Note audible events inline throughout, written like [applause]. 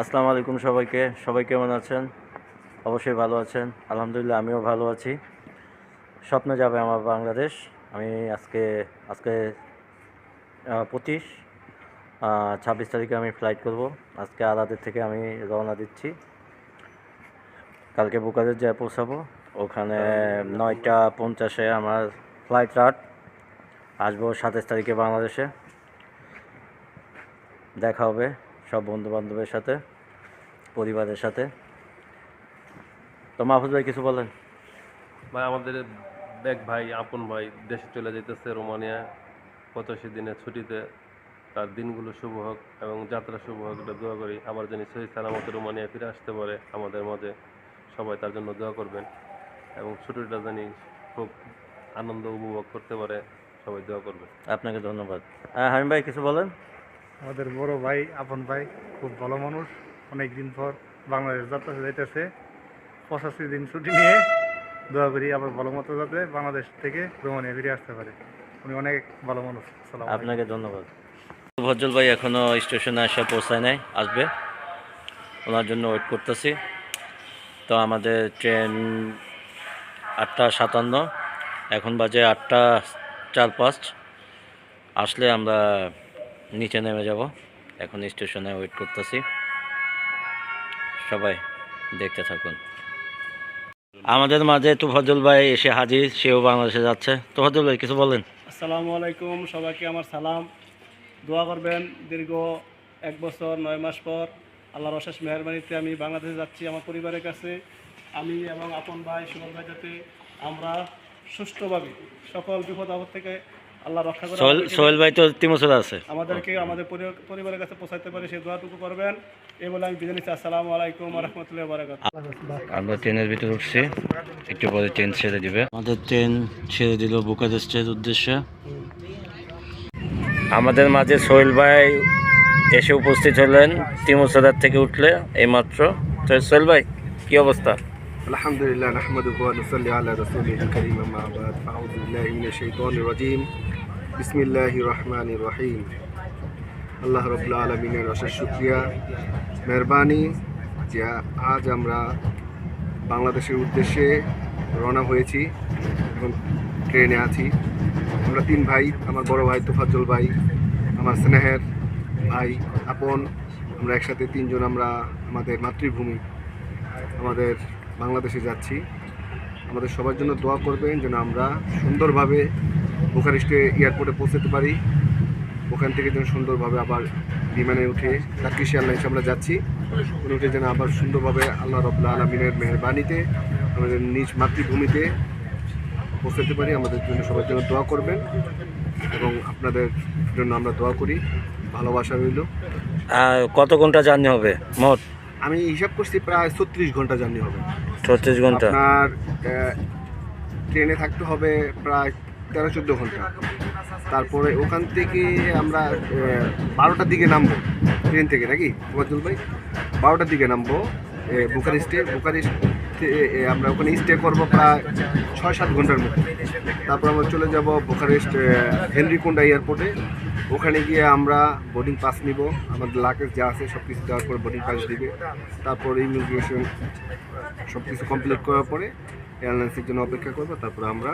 আসসালামু আলাইকুম সবাইকে। সবাই কেমন আছেন? অবশ্যই ভালো আছেন। আলহামদুলিল্লাহ, আমিও ভালো আছি। স্বপ্ন যাবে আমার বাংলাদেশ। আমি আজকে আজকে পঁচিশ ছাব্বিশ তারিখে আমি ফ্লাইট করব। আজকে আলাদের থেকে আমি রওনা দিচ্ছি। কালকে বুকারের যায় পৌঁছাবো। ওখানে নয়টা পঞ্চাশে আমার ফ্লাইট রাত আসব সাতাশ তারিখে বাংলাদেশে। দেখা হবে। সব বন্ধু বান্ধবের সাথে পরিবারের সাথে। তো মাহফুজ ভাই কিছু বলেন? ভাই আমাদের এক ভাই আপন ভাই দেশে চলে যেতেছে রোমানিয়া। পঁচাশি দিনের ছুটিতে তার দিনগুলো শুভ হোক এবং যাত্রা শুভ হোক এটা দোয়া করি। আবার যেন সহি সালামত রোমানিয়া ফিরে আসতে পারে আমাদের মাঝে। সবাই তার জন্য দোয়া করবেন এবং ছুটিটা জানি খুব আনন্দ উপভোগ করতে পারে। সবাই দোয়া করবেন। আপনাকে ধন্যবাদ। হ্যাঁ হামিম ভাই কিছু বলেন? আমাদের বড় ভাই, আপন ভাই, খুব ভালো মানুষ। অনেক দিন পর বাংলাদেশ যাত্রা যাইতেছে। পঁচাশি দিন ছুটি নিয়ে দোয়া করি আবার ভালো মতো যাতে বাংলাদেশ থেকে ভ্রমণে ফিরে আসতে পারে। উনি অনেক ভালো মানুষ। আপনাকে ধন্যবাদ। ভজ্জল ভাই এখনও স্টেশনে আসা পৌঁছায় নাই, আসবে। ওনার জন্য ওয়েট করতেছি। তো আমাদের ট্রেন আটটা সাতান্ন, এখন বাজে আটটা চার পাঁচ। আসলে আমরা নিচে নেমে যাব। এখন স্টেশনে ওয়েট করতেছি। সবাই দেখতে থাকুন। আমাদের মাঝে তুফাজুল ভাই এসে হাজির, সেও বাংলাদেশে যাচ্ছে। তুফাজুল ভাই, কিছু বলেন? আসসালামু আলাইকুম, সবাইকে আমার সালাম। দোয়া করবেন, দীর্ঘ এক বছর, নয় মাস পর আল্লাহর অশেষ মেহরবানিতে আমি বাংলাদেশে যাচ্ছি আমার পরিবারের কাছে। আমি এবং আপন ভাই সুমন ভাই যাতে আমরা সুষ্ঠুভাবে সকল বিপদ আপদ থেকে আল্লাহ রক্ষা করে সোহেল ভাই তো আছে। আমাদেরকে আমাদের পরিবারের কাছে পৌঁছাতে সেই দোয়াটুকু করবেন। এই বলে আমি বিদায় নিচ্ছি। আসসালামু আলাইকুম আমরা ট্রেনের ভিতরে উঠছি। একটু পরে ট্রেন ছেড়ে দিবে। আমাদের ট্রেন ছেড়ে দিল বুকারেস্টের উদ্দেশ্যে। আমাদের মাঝে সোহেল ভাই এসে উপস্থিত হলেন। তিমসদার থেকে উঠলে এইমাত্র। তো সোহেল ভাই কি অবস্থা? আলহামদুলিল্লাহ আহমদ হুয়া নসল্লি আল্লাহ রসুল করিম আহমদ আউদুল্লাহ ইমিন শৈতান রাজিম। বিসমিল্লাহি রহমান রহিম আল্লাহ রবুল্লা আলমিনের অশেষ শুক্রিয়া। মেহরবানি, যে আজ আমরা বাংলাদেশের উদ্দেশ্যে রওনা হয়েছি এবং ট্রেনে আছি। আমরা তিন ভাই, আমার বড় ভাই তোফাজ্জল ভাই, আমার স্নেহের ভাই আপন, আমরা একসাথে তিনজন আমরা আমাদের মাতৃভূমি, আমাদের বাংলাদেশে যাচ্ছি। আমাদের সবার জন্য দোয়া করবেন যেন আমরা সুন্দরভাবে বুখারেস্টে এয়ারপোর্টে পৌঁছাতে পারি। ওখান থেকে যেন সুন্দরভাবে আবার বিমানে উঠে টার্কিশ এয়ারলাইন্স আমরা যাচ্ছি। উঠে যেন আবার সুন্দরভাবে আল্লাহ রবুল্লা আলমিনের মেহরবানিতে আমাদের নিজ মাতৃভূমিতে পৌঁছাতে পারি। আমাদের জন্য সবার জন্য দোয়া করবেন এবং আপনাদের জন্য আমরা দোয়া করি। ভালোবাসা রইল। আর কত ঘণ্টা জার্নি হবে? মোট? আমি হিসাব করছি প্রায় ছত্রিশ ঘণ্টা জার্নি হবে। ছত্রিশ ঘণ্টা। আপনার ট্রেনে থাকতে হবে প্রায় তেরো চোদ্দ ঘণ্টা। তারপরে ওখান থেকে আমরা বারোটার দিকে নামবো। ট্রেন থেকে নাকি ফজল ভাই? বারোটার দিকে নামবো বুকারেস্টে বুকারেস্ট আমরা ওখানে স্টে করব প্রায় ছয় সাত ঘণ্টার মতো তারপর আমরা চলে যাব বুকারেস্ট আহ, হেনরিকোন্ডা এয়ারপোর্টে। ওখানে গিয়ে আমরা বোর্ডিং পাস নিব। আমাদের লাকেজ যা আছে সব কিছু দেওয়ার পরে বোর্ডিং পাস দিবে। তারপর ইমিগ্রেশন সব কিছু কমপ্লিট করার পরে এয়ারলাইন্সের জন্য অপেক্ষা করব। তারপর আমরা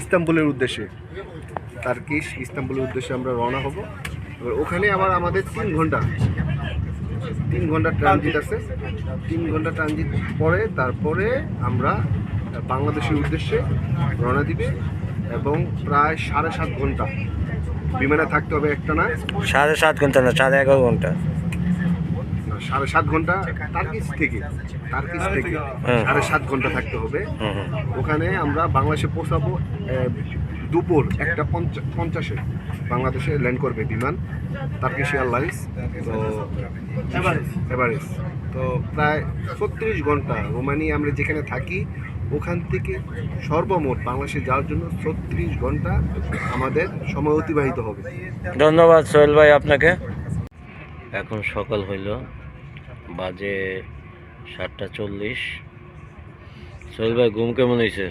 ইস্তাম্বুলের উদ্দেশ্যে, তার্কিশ ইস্তাম্বুলের উদ্দেশ্যে আমরা রওনা হব। এবার ওখানে আবার আমাদের তিন ঘণ্টা তিন ঘণ্টা ট্রানজিট আছে। তিন ঘণ্টা ট্রানজিট পরে তারপরে আমরা বাংলাদেশের উদ্দেশ্যে রওনা দিবে এবং প্রায় সাড়ে সাত ঘণ্টা। বিমানে থাকতে হবে একটা না? সাড়ে সাত ঘণ্টা না, সাড়ে এগারো ঘণ্টা। সাড়ে সাত ঘণ্টা টার্কিশ থেকে। টার্কিশ থেকে হুম। সাড়ে সাত ঘণ্টা থাকতে হবে। ওখানে আমরা বাংলাদেশে পৌঁছাবো দুপুর একটা পঞ্চা- পঞ্চাশে। বাংলাদেশে ল্যান্ড করবে বিমান টার্কিশ এয়ারলাইন্স তো এভারেজ তো প্রায় ছত্রিশ ঘণ্টা রোমানিয়া আমরা যেখানে থাকি ওখান থেকে সর্বমোট বাংলাদেশে যাওয়ার জন্য ছত্রিশ ঘণ্টা আমাদের সময় অতিবাহিত হবে। ধন্যবাদ সোহেল ভাই আপনাকে। এখন সকাল হইল। বাজে সাতটা চল্লিশ। সোহেল ভাই ঘুম কেমন হয়েছে?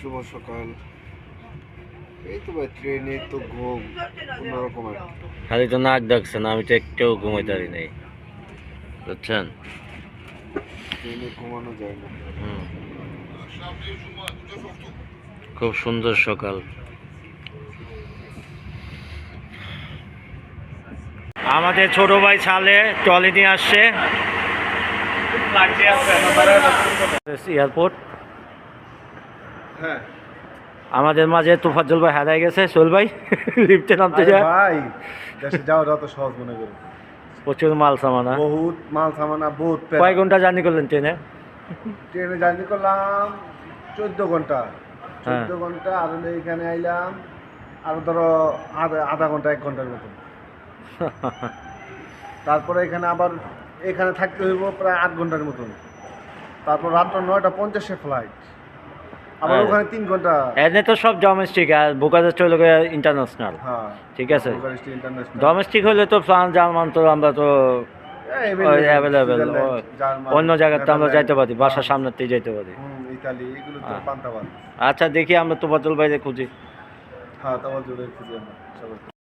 শুভ সকাল। এই তো ভাই ট্রেনে তো ঘুম অন্যরকম আর খালি তো নাক ডাকছে না আমি তো একটাও ঘুমাইতে পারি নাই। বুঝছেন? ট্রেনে ঘুমানো যায় না। হুম। খুব সুন্দর সকাল। আমাদের ছোট ভাই ছালে ট্রলি নিয়ে আসছে। এয়ারপোর্ট। হ্যাঁ আমাদের মাঝে তোফাজ্জল ভাই হারাই গেছে। সোহেল ভাই [laughs] লিফটে নামতে যায় ভাই দেশে যাওয়াটা তো সহজ মনে করি প্রচুর মাল সামানা। বহুত মাল সামানা বহুত কয় ঘণ্টা জার্নি করলেন ট্রেনে? ট্রেনে জার্নি করলাম চোদ্দ ঘণ্টা। হ্যাঁ। চোদ্দ ঘণ্টা আর এখানে আইলাম আর ধরো আধা আধা ঘণ্টা এক ঘণ্টার মতন। [laughs] তারপরে এখানে আবার এখানে থাকতে হইব প্রায় আট ঘণ্টার মতন। তারপর রাত্র নয়টা পঞ্চাশে ফ্লাইট আবার হ্যাঁ। ওখানে তিন ঘণ্টা এনে তো সব ডোমেস্টিক আর বোকারেস্ট হলো ইন্টারন্যাশনাল হ্যাঁ। ঠিক আছে। ডোমেস্টিক হলে তো ফ্রান্স জার্মান তো আমরা তো অ্যাভেলেবেল অন্য জায়গাতে আমরা যাইতে পারি বাসার সামনেতেই যাইতে পারি। ইতালি এগুলো তো হ্যাঁ। আচ্ছা দেখি আমরা তোফাজ্জল ভাইকে খুঁজি। হ্যাঁ আমরা।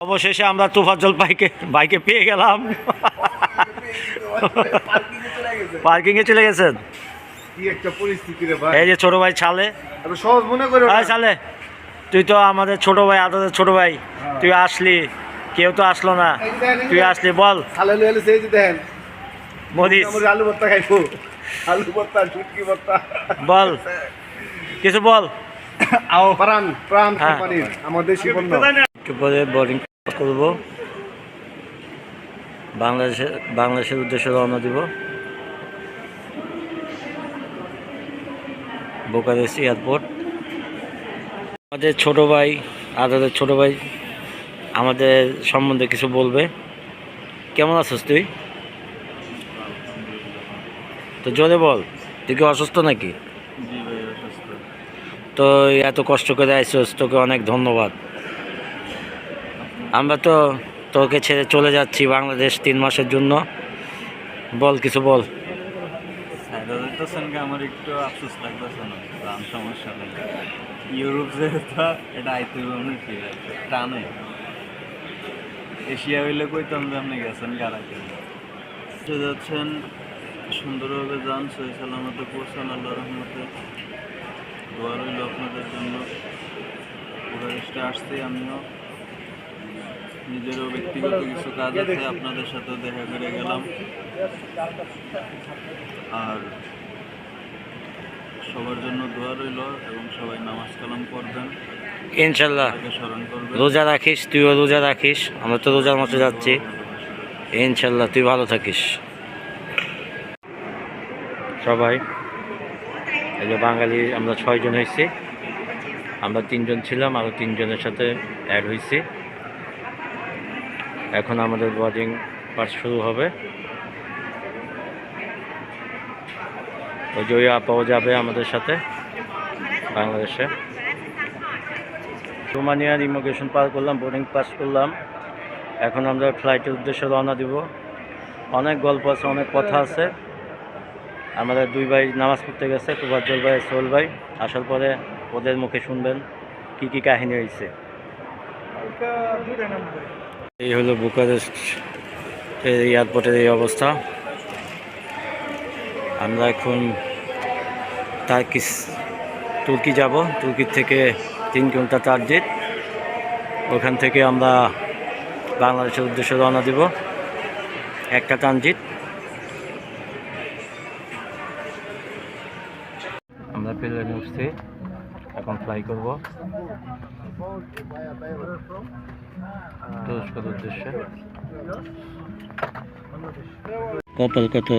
অবশেষে আমরা তোফাজ্জল বাইকে ভাইকে পেয়ে গেলাম। পার্কিং এ চলে গেছেন? এই যে ছোট ভাই ছালে। সহজ মনে করো ছালে তুই তো আমাদের ছোট ভাই আদাদের ছোট ভাই। তুই আসলি কেউ তো আসলো না। তুই আসলি বল। মরিস আলু ভর্তা খাইবো। আলু ভর্তা ভর্তা। বল। কিছু বল। প্রাণ প্রাণ হ্যাঁ। আমাদের একটু পরে বোর্ডিং করব। বাংলাদেশে বাংলাদেশের উদ্দেশ্যে রওনা দিব। Bucharest airport. আমাদের ছোট ভাই আদাদের ছোট ভাই আমাদের সম্বন্ধে কিছু বলবে। কেমন আছিস তুই? তো জোরে বল তুই কি অসুস্থ নাকি? তো এত কষ্ট করে আইসোস তোকে অনেক ধন্যবাদ। আমরা তো তোকে ছেড়ে চলে যাচ্ছি বাংলাদেশ তিন মাসের জন্য। বল, কিছু বল। আমার একটু সমস্যা নেই। ইউরোপ এটা এশিয়া হইলে কইতাম যে আপনি গেছেন গাড়াইতে যাচ্ছেন সুন্দরভাবে যান সহি সালামতে পৌঁছান আল্লাহ রহমতে। দোয়া রইল আপনাদের জন্য। আসতে আমিও। নিজেরও ব্যক্তিগত কিছু কাজ আছে আপনাদের সাথে দেখা করে গেলাম। আর সবার জন্য দোয়া রইল এবং সবাই নামাজ কালাম করবেন ইনশাল্লাহ। রোজা রাখিস তুইও রোজা রাখিস আমরা তো রোজার মতো যাচ্ছি। ইনশাল্লাহ তুই ভালো থাকিস। সবাই এই যে বাঙালি আমরা ছয়জন হয়েছি। আমরা তিনজন ছিলাম আরও তিনজনের সাথে অ্যাড হয়েছি। এখন আমাদের বোর্ডিং পাস শুরু হবে। ওই যে ওই আপাও যাবে আমাদের সাথে বাংলাদেশে। রোমানিয়ার ইমিগ্রেশন পার করলাম বোর্ডিং পাস করলাম। এখন আমরা ফ্লাইটের উদ্দেশ্যে রওনা দিব। অনেক গল্প আছে, অনেক কথা আছে। আমাদের দুই ভাই নামাজ পড়তে গেছে তুবাজ্জল ভাই, সোহেল ভাই। আসার পরে ওদের মুখে শুনবেন কি কি কাহিনী হয়েছে। এই হলো বুকারেস্ট এয়ারপোর্টের এই অবস্থা। আমরা এখন টার্কিস তুর্কি যাব। তুর্কির থেকে তিন ঘণ্টা ট্রানজিট ওখান থেকে আমরা বাংলাদেশের উদ্দেশ্যে রওনা দেব। একটা ট্রানজিট ফ্লাই করব। উদ্দেশ্যে। কপাল কত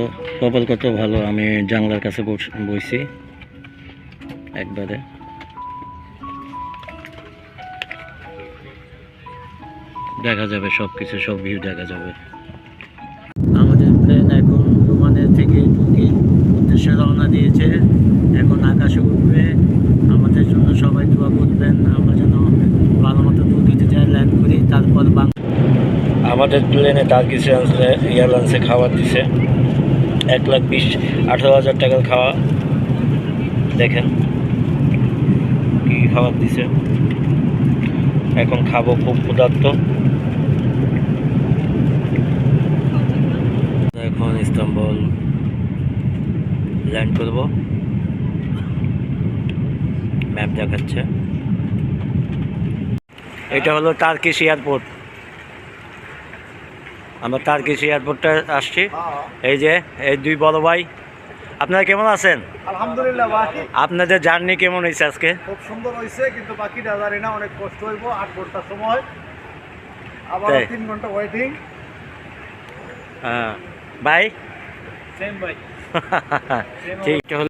কপাল কত ভালো, আমি জানলার কাছে বস- বইছি একবারে। দেখা যাবে সব কিছু সব ভিউ দেখা যাবে আমাদের প্লেন এখন রোমানের থেকে তুর্কির উদ্দেশ্যে রওনা দিয়েছে এখন আকাশে উঠবে আমাদের জন্য সবাই দোয়া করবেন আমরা যেন ভালো মতো তুর্কিতে যাই ল্যান্ড করি তারপর বাং আমাদের প্লেনে টার্কিশ এয়ারলাইন্সে খাবার দিছে। এক লাখ বিশ, আঠারো হাজার টাকার খাওয়া। দেখেন কি খাবার দিছে। এখন খাব খুব ক্ষুধার্ত। এখন ইস্তাম্বল ইস্তাম্বুল ল্যান্ড করব। ম্যাপ দেখাচ্ছে। এটা হলো টার্কিশ এয়ারপোর্ট আমরা টার্কিশ এয়ারপোর্টটা আসছি। এই যে এই দুই বড় ভাই। আপনারা কেমন আছেন? আলহামদুলিল্লাহ ভাই। আপনাদের জার্নি কেমন হয়েছে আজকে? খুব সুন্দর হয়েছে কিন্তু বাকিটা জানি না অনেক কষ্ট হইব আট ঘণ্টার সময়। আবার তিন ঘণ্টা ওয়েটিং হ্যাঁ। সেম ভাই। [laughs] ঠিক।